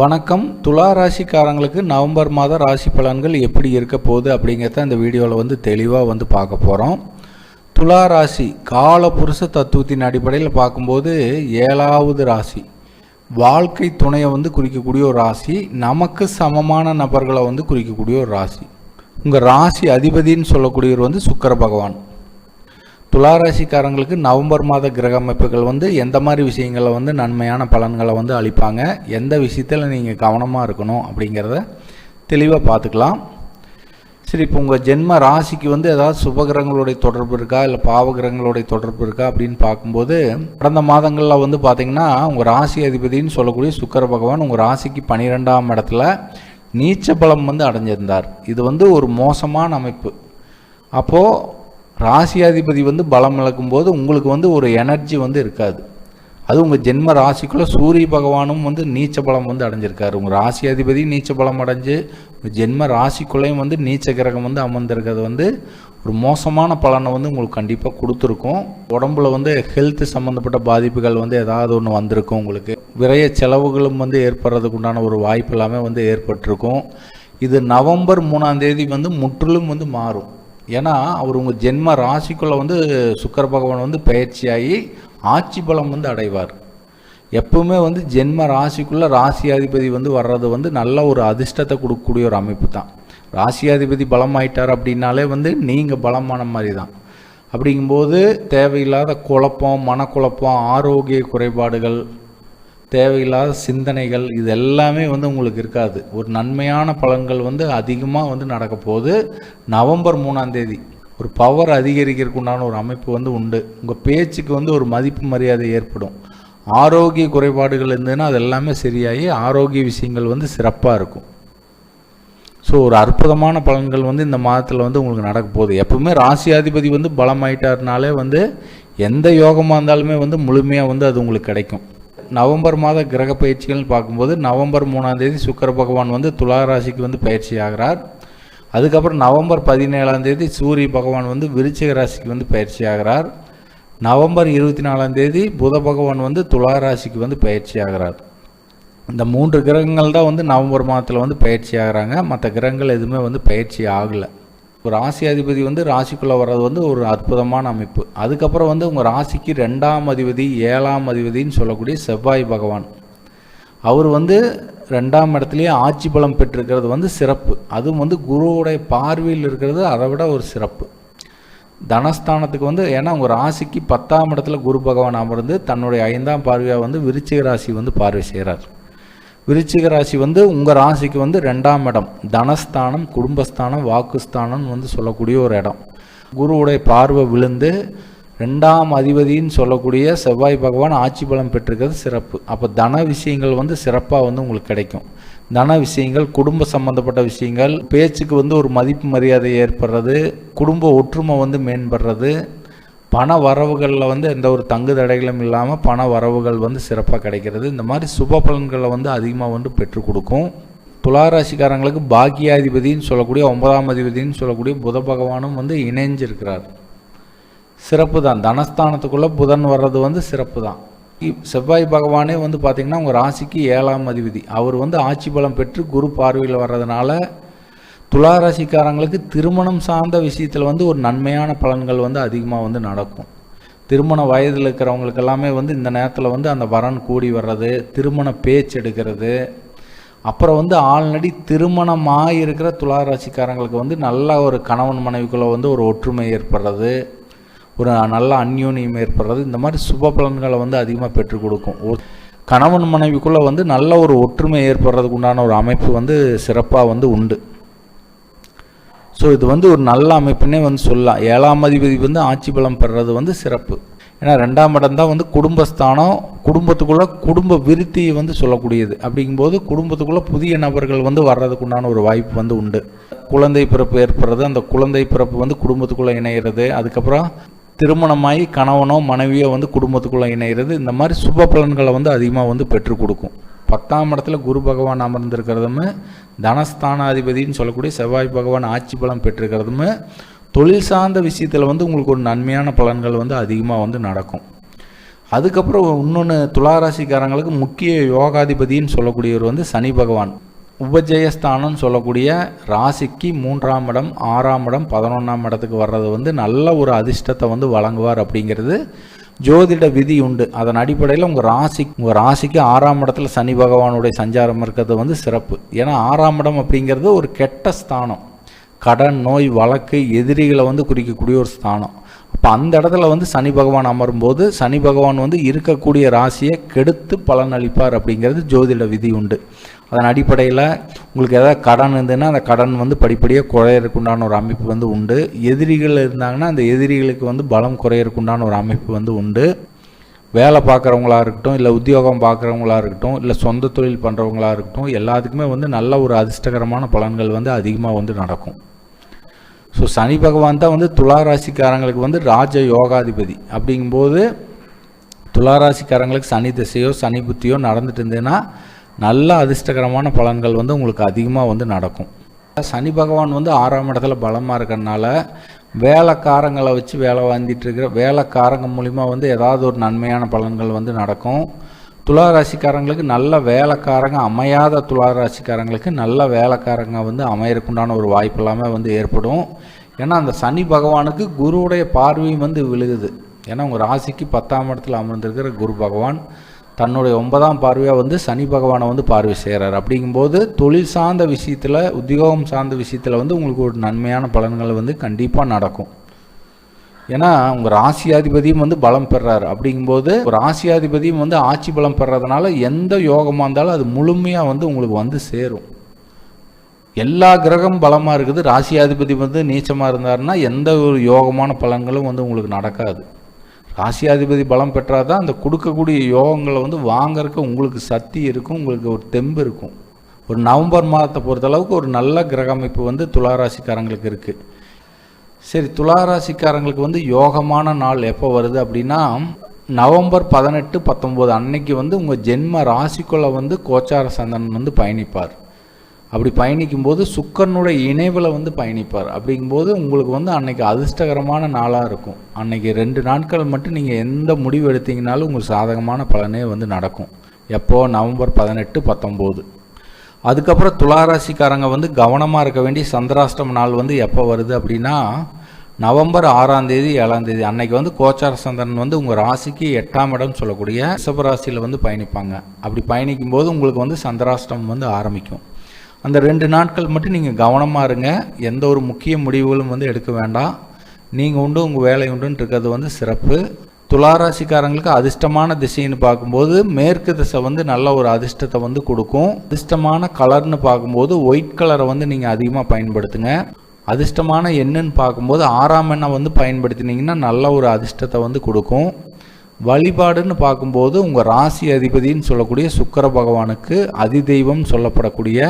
வணக்கம். துலா ராசிக்காரங்களுக்கு நவம்பர் மாத ராசி பலன்கள் எப்படி இருக்க போகுது அப்படிங்கிறத இந்த வீடியோவில் வந்து தெளிவாக வந்து பார்க்க போகிறோம் துலா ராசி காலபுருஷ தத்துவத்தின் அடிப்படையில் பார்க்கும்போது ஏழாவது ராசி. வாழ்க்கை துணையை வந்து குறிக்கக்கூடிய ஒரு ராசி. நமக்கு சமமான நபர்களை வந்து குறிக்கக்கூடிய ஒரு ராசி. உங்கள் ராசி அதிபதின்னு சொல்லக்கூடியவர் வந்து சுக்கர பகவான். துளாராசிக்காரங்களுக்கு நவம்பர் மாத கிரக அமைப்புகள் வந்து எந்த மாதிரி விஷயங்களை வந்து நன்மையான பலன்களை வந்து அளிப்பாங்க? எந்த விஷயத்தில் நீங்கள் கவனமாக இருக்கணும் அப்படிங்கிறத தெளிவாக பார்த்துக்கலாம். சரி இப்போ உங்கள் ஜென்ம ராசிக்கு வந்து ஏதாவது சுபகிரகங்களுடைய தொடர்பு இருக்கா? இல்லை பாவகிரகங்களுடைய தொடர்பு இருக்கா? அப்படின்னு பார்க்கும்போது கடந்த மாதங்களில் வந்து பார்த்திங்கன்னா உங்கள் ராசி அதிபதினு சொல்லக்கூடிய சுக்கர பகவான் உங்கள் ராசிக்கு பன்னிரெண்டாம் இடத்துல நீச்ச பலம் வந்து அடைஞ்சிருந்தார். இது வந்து ஒரு மோசமான அமைப்பு. அப்போது ராசியாதிபதி வந்து பலம் இழக்கும்போது உங்களுக்கு வந்து ஒரு எனர்ஜி வந்து இருக்காது. அது உங்கள் ஜென்ம ராசிக்குள்ளே சூரிய பகவானும் வந்து நீச்ச பலம் வந்து அடைஞ்சிருக்காரு. உங்கள் ராசியாதிபதி நீச்ச பலம் அடைஞ்சு உங்கள் ஜென்ம ராசிக்குள்ளேயும் வந்து நீச்ச கிரகம் வந்து அமர்ந்திருக்கிறது வந்து ஒரு மோசமான பலனை வந்து உங்களுக்கு கண்டிப்பாக கொடுத்துருக்கும். உடம்புல வந்து ஹெல்த் சம்மந்தப்பட்ட பாதிப்புகள் வந்து ஏதாவது ஒன்று வந்திருக்கும் உங்களுக்கு. விரைய செலவுகளும் வந்து ஏற்படுறதுக்கு உண்டான ஒரு வாய்ப்பு எல்லாமே வந்து ஏற்பட்டிருக்கும். இது நவம்பர் மூணாம் தேதி வந்து முற்றிலும் வந்து மாறும். ஏன்னா அவர் உங்கள் ஜென்ம ராசிக்குள்ளே வந்து சுக்கர பகவான் வந்து பயிற்சியாகி ஆட்சி பலம் வந்து அடைவார். எப்பவுமே வந்து ஜென்ம ராசிக்குள்ளே ராசியாதிபதி வந்து வர்றது வந்து நல்ல ஒரு அதிர்ஷ்டத்தை கொடுக்கக்கூடிய ஒரு அமைப்பு தான். ராசியாதிபதி பலமாயிட்டார் அப்படின்னாலே வந்து நீங்கள் பலமான மாதிரி தான். அப்படிங்கும்போது தேவையில்லாத குழப்பம் மனக்குழப்பம் ஆரோக்கிய குறைபாடுகள் தேவையில்லாத சிந்தனைகள் இது எல்லாமே வந்து உங்களுக்கு இருக்காது. ஒரு நன்மையான பலன்கள் வந்து அதிகமாக வந்து நடக்க போகுது. நவம்பர் மூணாம் தேதி ஒரு பவர் அதிகரிக்கிறதுக்குண்டான ஒரு அமைப்பு வந்து உண்டு. உங்கள் பேச்சுக்கு வந்து ஒரு மதிப்பு மரியாதை ஏற்படும். ஆரோக்கிய குறைபாடுகள் இருந்ததுன்னா அது எல்லாமே சரியாகி ஆரோக்கிய விஷயங்கள் வந்து சிறப்பாக இருக்கும். ஸோ ஒரு அற்புதமான பலன்கள் வந்து இந்த மாதத்தில் வந்து உங்களுக்கு நடக்க போகுது. எப்பவுமே ராசியாதிபதி வந்து பலமாயிட்டாருனாலே வந்து எந்த யோகமாக இருந்தாலுமே வந்து முழுமையாக வந்து அது உங்களுக்கு கிடைக்கும். நவம்பர் மாத கிரக பயிற்சிகள்னு பார்க்கும்போது நவம்பர் மூணாம் தேதி சுக்கர பகவான் வந்து துலா ராசிக்கு வந்து பயிற்சி ஆகிறார். அதுக்கப்புறம் நவம்பர் பதினேழாம் தேதி சூரிய பகவான் வந்து விருச்சிக ராசிக்கு வந்து பயிற்சி ஆகிறார். நவம்பர் இருபத்தி நாலாம் தேதி புத பகவான் வந்து துலா ராசிக்கு வந்து பயிற்சி ஆகிறார். இந்த மூன்று கிரகங்கள் தான் வந்து நவம்பர் மாதத்தில் வந்து பயிற்சி ஆகிறாங்க. மற்ற கிரகங்கள் எதுவுமே வந்து பயிற்சி ஆகலை. ஒரு ராசி அதிபதி வந்து ராசிக்குள்ளே வர்றது வந்து ஒரு அற்புதமான அமைப்பு. அதுக்கப்புறம் வந்து உங்கள் ராசிக்கு ரெண்டாம் அதிபதி ஏழாம் அதிபதின்னு சொல்லக்கூடிய செவ்வாய் பகவான். அவர் வந்து ரெண்டாம் இடத்துலையே ஆட்சி பலம் பெற்றிருக்கிறது வந்து சிறப்பு. அதுவும் வந்து குருவுடைய பார்வையில் இருக்கிறது அதை விட ஒரு சிறப்பு. தனஸ்தானத்துக்கு வந்து ஏன்னா உங்கள் ராசிக்கு பத்தாம் இடத்துல குரு பகவான் அமர்ந்து தன்னுடைய ஐந்தாம் பார்வையாக வந்து விருச்சிக ராசி வந்து பார்வை செய்கிறார் விருச்சிக ராசி வந்து உங்கள் ராசிக்கு வந்து ரெண்டாம் இடம். தனஸ்தானம் குடும்பஸ்தானம் வாக்குஸ்தானம் வந்து சொல்லக்கூடிய ஒரு இடம். குருவுடைய பார்வை விழுந்து ரெண்டாம் அதிபதின்னு சொல்லக்கூடிய செவ்வாய் பகவான் ஆட்சி பலம் பெற்றிருக்கிறது சிறப்பு. அப்போ தன விஷயங்கள் வந்து சிறப்பாக வந்து உங்களுக்கு கிடைக்கும். தன விஷயங்கள் குடும்ப சம்பந்தப்பட்ட விஷயங்கள் பேச்சுக்கு வந்து ஒரு மதிப்பு மரியாதை ஏற்படுறது குடும்ப ஒற்றுமை வந்து மேம்படுறது பண வரவுகளில் வந்து எந்த ஒரு தங்கு தடைகளும் இல்லாமல் பண வரவுகள் வந்து சிறப்பாக கிடைக்கிறது. இந்த மாதிரி சுப பலன்களை வந்து அதிகமாக வந்து பெற்றுக் கொடுக்கும். துளாராசிக்காரங்களுக்கு பாக்கியாதிபதினு சொல்லக்கூடிய ஒன்பதாம் அதிபதினு சொல்லக்கூடிய புத பகவானும் வந்து இணைஞ்சிருக்கிறார். சிறப்பு தான். தனஸ்தானத்துக்குள்ளே புதன் வர்றது வந்து சிறப்பு தான். செவ்வாய் பகவானே வந்து பார்த்திங்கன்னா உங்கள் ராசிக்கு ஏழாம் அதிபதி. அவர் வந்து ஆட்சி பலம் பெற்று குரு பார்வையில் வர்றதுனால துளாராசிக்காரங்களுக்கு திருமணம் சார்ந்த விஷயத்தில் வந்து ஒரு நன்மையான பலன்கள் வந்து அதிகமாக வந்து நடக்கும். திருமண வயதில் இருக்கிறவங்களுக்கு எல்லாமே வந்து இந்த நேரத்தில் வந்து அந்த வரன் கூடி வர்றது திருமண பேச்சு எடுக்கிறது. அப்புறம் வந்து ஆல்ரெடி திருமணமாக இருக்கிற துளாராசிக்காரங்களுக்கு வந்து நல்ல ஒரு கணவன் மனைவிக்குள்ளே வந்து ஒரு ஒற்றுமை ஏற்படுறது. ஒரு நல்ல அந்யோன்யம் ஏற்படுறது. இந்த மாதிரி சுப பலன்களை வந்து அதிகமாக பெற்றுக் கொடுக்கும். கணவன் மனைவிக்குள்ளே வந்து நல்ல ஒரு ஒற்றுமை ஏற்படுறதுக்கு உண்டான ஒரு அமைப்பு வந்து சிறப்பாக வந்து உண்டு. ஸோ இது வந்து ஒரு நல்ல அமைப்புன்னே வந்து சொல்லலாம். ஏழாம் அதிபதி வந்து ஆட்சி பலம் பெறுறது வந்து சிறப்பு. ஏன்னா ரெண்டாம் இடம் தான் வந்து குடும்பஸ்தானம். குடும்பத்துக்குள்ளே குடும்ப விருத்தியை வந்து சொல்லக்கூடியது. அப்படிங்கும்போது குடும்பத்துக்குள்ளே புதிய நபர்கள் வந்து வர்றதுக்கு உண்டான ஒரு வாய்ப்பு வந்து உண்டு. குழந்தை பிறப்பு ஏற்படுறது அந்த குழந்தை பிறப்பு வந்து குடும்பத்துக்குள்ளே இணையிறது. அதுக்கப்புறம் திருமணமாகி கணவனோ மனைவியோ வந்து குடும்பத்துக்குள்ளே இணையிறது. இந்த மாதிரி சுப பலன்களை வந்து அதிகமாக வந்து பெற்றுக் கொடுக்கும். பத்தாம் இடத்துல குரு பகவான் அமர்ந்திருக்கிறதுமே தனஸ்தானாதிபதினு சொல்லக்கூடிய செவ்வாய் பகவான் ஆட்சி பலம் பெற்றிருக்கிறதுமே தொழில் சார்ந்த விஷயத்தில் வந்து உங்களுக்கு ஒரு நன்மையான பலன்கள் வந்து அதிகமாக வந்து நடக்கும். அதுக்கப்புறம் இன்னொன்று துளாராசிக்காரங்களுக்கு முக்கிய யோகாதிபதின்னு சொல்லக்கூடியவர் வந்து சனி பகவான். உபஜயஸ்தானம் சொல்லக்கூடிய ராசிக்கு மூன்றாம் இடம் ஆறாம் இடம் பதினொன்றாம் இடத்துக்கு வர்றது வந்து நல்ல ஒரு அதிர்ஷ்டத்தை வந்து வழங்குவார் அப்படிங்கிறது ஜோதிட விதி உண்டு. அதன் அடிப்படையில் உங்கள் ராசி உங்கள் ராசிக்கு ஆறாம் இடத்துல சனி பகவானுடைய சஞ்சாரம் இருக்கிறது வந்து சிறப்பு. ஏன்னா ஆறாம் இடம் அப்படிங்கிறது ஒரு கெட்ட ஸ்தானம். கடன் நோய் வழக்கு எதிரிகளை வந்து குறிக்கக்கூடிய ஒரு ஸ்தானம். அப்போ அந்த இடத்துல வந்து சனி பகவான் அமரும்போது சனி பகவான் வந்து இருக்கக்கூடிய ராசியை கெடுத்து பலன் அளிப்பார் அப்படிங்கிறது ஜோதிட விதி உண்டு. அதன் அடிப்படையில் உங்களுக்கு எதாவது கடன் இருந்ததுன்னா அந்த கடன் வந்து படிப்படியாக குறையறக்குண்டான ஒரு அமைப்பு வந்து உண்டு. எதிரிகள் இருந்தாங்கன்னா அந்த எதிரிகளுக்கு வந்து பலம் குறையறக்குண்டான ஒரு அமைப்பு வந்து உண்டு. வேலை பார்க்குறவங்களா இருக்கட்டும் இல்லை உத்தியோகம் பார்க்குறவங்களா இருக்கட்டும் இல்லை சொந்த தொழில் பண்ணுறவங்களா இருக்கட்டும் எல்லாத்துக்குமே வந்து நல்ல ஒரு அதிர்ஷ்டகரமான பலன்கள் வந்து அதிகமாக வந்து நடக்கும். ஸோ சனி பகவான் தான் வந்து துளாராசிக்காரங்களுக்கு வந்து ராஜ யோகாதிபதி. அப்படிங்கும்போது துளாராசிக்காரங்களுக்கு சனி திசையோ சனி புத்தியோ நடந்துட்டு இருந்ததுன்னா நல்ல அதிர்ஷ்டகரமான பலன்கள் வந்து உங்களுக்கு அதிகமாக வந்து நடக்கும். சனி பகவான் வந்து ஆறாம் இடத்துல பலமாக இருக்கிறனால வேலைக்காரங்களை வச்சு வேலை வாங்கிட்டு இருக்கிற வேலைக்காரங்க மூலிமா வந்து ஏதாவது ஒரு நன்மையான பலன்கள் வந்து நடக்கும். துளாராசிக்காரங்களுக்கு நல்ல வேலைக்காரங்க அமையாத துளாராசிக்காரங்களுக்கு நல்ல வேலைக்காரங்க வந்து அமையறக்குண்டான ஒரு வாய்ப்பு எல்லாமே வந்து ஏற்படும். ஏன்னா அந்த சனி பகவானுக்கு குருவுடைய பார்வையும் வந்து விழுகுது. ஏன்னா உங்கள் ராசிக்கு பத்தாம் இடத்துல அமர்ந்திருக்கிற குரு பகவான் தன்னுடைய ஒன்பதாம் பார்வையாக வந்து சனி பகவானை வந்து பார்வை செய்கிறார் அப்படிங்கும்போது தொழில் சார்ந்த விஷயத்தில் உத்தியோகம் சார்ந்த விஷயத்தில் வந்து உங்களுக்கு ஒரு நன்மையான பலன்கள் வந்து கண்டிப்பாக நடக்கும். ஏன்னா உங்கள் ராசியாதிபதியும் வந்து பலம் பெறாரு. அப்படிங்கும்போது ஒரு ராசியாதிபதியும் வந்து ஆட்சி பலம் பெறதுனால எந்த யோகமாக இருந்தாலும் அது முழுமையாக வந்து உங்களுக்கு வந்து சேரும். எல்லா கிரகம் பலமாக இருக்குது. ராசியாதிபதி வந்து நீச்சமாக இருந்தாருன்னா எந்த ஒரு யோகமான பலன்களும் வந்து உங்களுக்கு நடக்காது. ராசியாதிபதி பலம் பெற்றால் தான் அந்த கொடுக்கக்கூடிய யோகங்களை வந்து வாங்கறதுக்கு உங்களுக்கு சக்தி இருக்கும் உங்களுக்கு ஒரு தெம்பு இருக்கும். ஒரு நவம்பர் மாதத்தை பொறுத்தளவுக்கு ஒரு நல்ல கிரக அமைப்பு வந்து துளாராசிக்காரங்களுக்கு இருக்குது சரி துளாராசிக்காரங்களுக்கு வந்து யோகமான நாள் எப்போ வருது அப்படின்னா நவம்பர் பதினெட்டு பத்தொம்போது அன்னைக்கு வந்து உங்கள் ஜென்ம ராசிக்குள்ளே வந்து கோச்சார சந்தனன் வந்து பயணிப்பார். அப்படி பயணிக்கும்போது சுக்கரனுடைய இணைவில் வந்து பயணிப்பார். அப்படிங்கும்போது உங்களுக்கு வந்து அன்னைக்கு அதிர்ஷ்டகரமான நாளாக இருக்கும். அன்னைக்கு ரெண்டு நாட்கள் மட்டும் நீங்கள் எந்த முடிவு எடுத்தீங்கனாலும் உங்களுக்கு சாதகமான பலனே வந்து நடக்கும். எப்போ? நவம்பர் பதினெட்டு பத்தொம்போது. அதுக்கப்புறம் துளாராசிக்காரங்க வந்து கவனமாக இருக்க வேண்டிய சந்திராஷ்டம நாள் வந்து எப்போ வருது அப்படின்னா நவம்பர் ஆறாம் தேதி ஏழாம் தேதி. அன்னைக்கு வந்து கோச்சார சந்திரன் வந்து உங்கள் ராசிக்கு எட்டாம் இடம் சொல்லக்கூடிய ரிஷபராசியில் வந்து பயணிப்பாங்க. அப்படி பயணிக்கும் போது உங்களுக்கு வந்து சந்திராஷ்டமம் வந்து ஆரம்பிக்கும். அந்த ரெண்டு நாட்கள் மட்டும் நீங்கள் கவனமாக இருங்க. எந்த ஒரு முக்கிய முடிவுகளும் வந்து எடுக்க வேண்டாம். நீங்கள் உண்டு உங்கள் வேலை உண்டுன்னு இருக்கிறது வந்து சிறப்பு. துளாராசிக்காரங்களுக்கு அதிர்ஷ்டமான திசைன்னு பார்க்கும்போது மேற்கு திசை வந்து நல்ல ஒரு அதிர்ஷ்டத்தை வந்து கொடுக்கும். அதிர்ஷ்டமான கலர்னு பார்க்கும்போது ஒயிட் கலரை வந்து நீங்கள் அதிகமாக பயன்படுத்துங்க. அதிர்ஷ்டமான எண்ணுன்னு பார்க்கும்போது ஆறாம் எண்ணை வந்து பயன்படுத்தினீங்கன்னா நல்ல ஒரு அதிர்ஷ்டத்தை வந்து கொடுக்கும். வழிபாடுன்னு பார்க்கும்போது உங்கள் ராசி அதிபதின்னு சொல்லக்கூடிய சுக்கர பகவானுக்கு அதிதெய்வம் சொல்லப்படக்கூடிய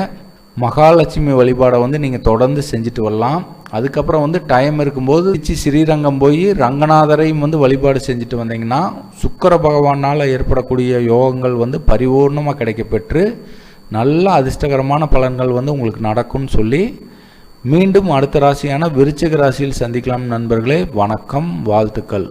மகாலட்சுமி வழிபாடை வந்து நீங்கள் தொடர்ந்து செஞ்சுட்டு வரலாம். அதுக்கப்புறம் வந்து டைம் இருக்கும்போது திருச்சி ஸ்ரீரங்கம் போய் ரங்கநாதரையும் வந்து வழிபாடு செஞ்சுட்டு வந்தீங்கன்னா சுக்கர பகவானால் ஏற்படக்கூடிய யோகங்கள் வந்து பரிபூர்ணமாக கிடைக்கப்பெற்று நல்ல அதிர்ஷ்டகரமான பலன்கள் வந்து உங்களுக்கு நடக்கும்னு சொல்லி மீண்டும் அடுத்த ராசியான விருச்சிக ராசியில் சந்திக்கலாம் நண்பர்களே. வணக்கம் வாழ்த்துக்கள்.